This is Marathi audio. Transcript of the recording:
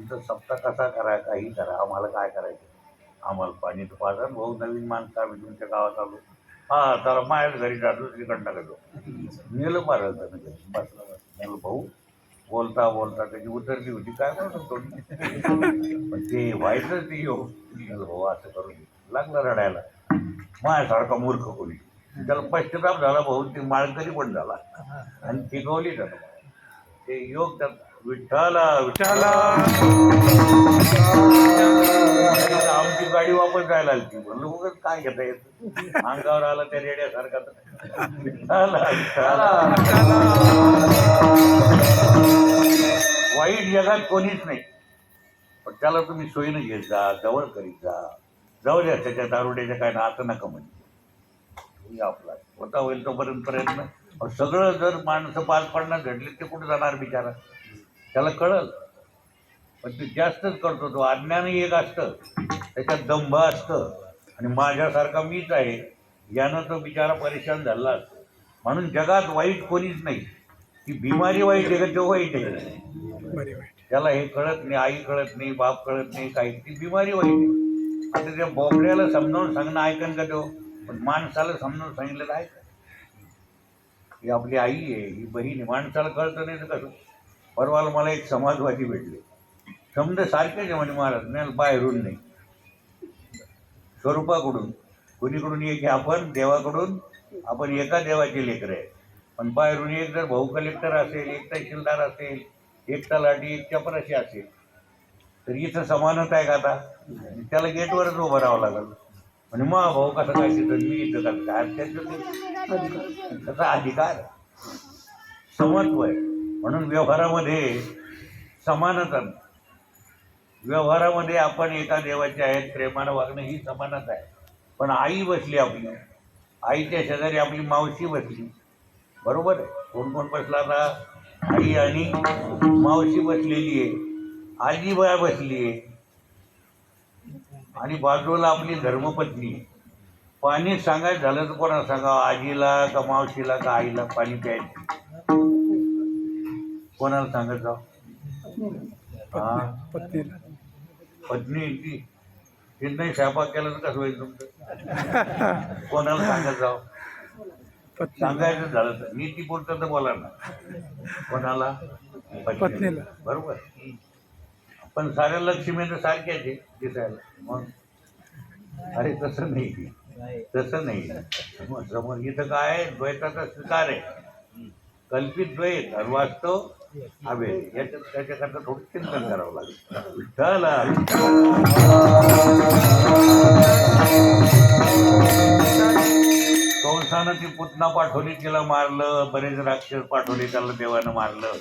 तुमचा सप्ताह कसा करा काही करा. आम्हाला काय करायचं? आम्हाला पाणी तर पाजा भाऊ नवीन माणसं आम्ही तुमच्या गावात आलो. हा त्याला मायाच घरी जातो तिकडनं गेलो नेलं मारलं त्यानं घरी. बस नेलं भाऊ. बोलता बोलता त्याची उतरली होती. काय करू शकतो पण ते व्हायचं ते योग भाऊ असं करून लागलं रडायला. माझ्यासारखा मूर्ख कोणी. त्याला पश्चाताप झाला भाऊ ते माळकरी पण झाला. आणि टिकवली त्याला ते योग त्यात विठ्ठला विठ्ठला. आमची गाडी वापस जायला आली म्हणलं उगाच काय घेता येत? अंगावर आला त्या रेड्यासारखा सारखा विठ्ठला विठ्ठला. वाईट जगात कोणीच नाही. पण त्याला तुम्ही सोयीनं घेत जा जवळ करीत जा. जाऊ द्या त्याच्या दारुड्याच्या काय ना आता नका म्हणजे आपला स्वतः होईल तोपर्यंत प्रयत्न. सगळं जर माणसं पाच पन्नास घडली ते कुठं जाणार बिचारा? त्याला कळल. पण ते जास्तच करतो तो. अज्ञानही एक असतं. त्याच्यात दंभ असतं. आणि माझ्यासारखा मीच आहे. यानं तो बिचारा परेशान झाला असतो. म्हणून जगात वाईट कोणीच नाही. ती बिमारी वाईट आहे का तो वाईट आहे? त्याला हे कळत नाही आई कळत नाही बाप कळत नाही काही ती बिमारी वाईट आहे. आता त्या बोबड्याला समजावून सांगणं ऐकन का तो? पण माणसाला समजावून सांगितलं तर ऐका ही आपली आई आहे ही बहीण आहे. माणसाला कळतं नाही तर कसं? परवाला मला एक समाजवादी भेटले. समजा सारखेच म्हणजे म्हणे महाराज नाही बाहेरून नाही. स्वरूपाकडून कुणीकडून एक आपण देवाकडून आपण एका देवाचे लेकर आहे. पण बाहेरून एक जर भाऊ कलेक्टर असेल एक तहसीलदार असेल एक तलाठी एक चपराशी असेल तर इथं समानच आहे का आता? त्याला गेटवरच उभं राहावं लागल. म्हणजे मग भाऊ कसं काय तिथं? मी इथं कसं काय त्याचं त्याचा अधिकार समत्व आहे म्हणून व्यवहारामध्ये समानता व्यवहारामध्ये आपण एका देवाचे आहेत प्रेमानं वागणं ही समानच आहे. पण आई बसली आपली. आईच्या शेजारी आपली मावशी बसली. बरोबर आहे? कोण कोण बसला आता? आई आणि मावशी बसलेली आहे. आजीबाया बसली आहे. आणि बाजूला आपली धर्मपत्नी पाणी सांगायचं झालं तर कोणाला सांगावं? आजीला का मावशीला का आईला पाणी प्यायचं? कोणाला सांगत जाव हा? पत्नीला पत्नी ती ते नाही स्वयंपाक केला तर कसं होईल तुमचं? कोणाला सांगत जाव सांगायचं झालं तर. नीती पुरतं तर बोला ना. कोणाला? पत्नीला. बरोबर. पण साऱ्या लक्ष्मी तर सारख्याच आहे दिसायला. मग? अरे तसं नाही. तसं नाही. समोर इथं काय आहे? द्वैताचा स्वीकार आहे. कल्पित द्वैत आणि वास्तव हवे याच्यात त्याच्याकरता थोडं चिंतन करावं लागेल. विठ्ठला कंसानं ती पुतना पाठवली तिला मारलं बरेच राक्षस पाठवले त्याला देवानं मारलं.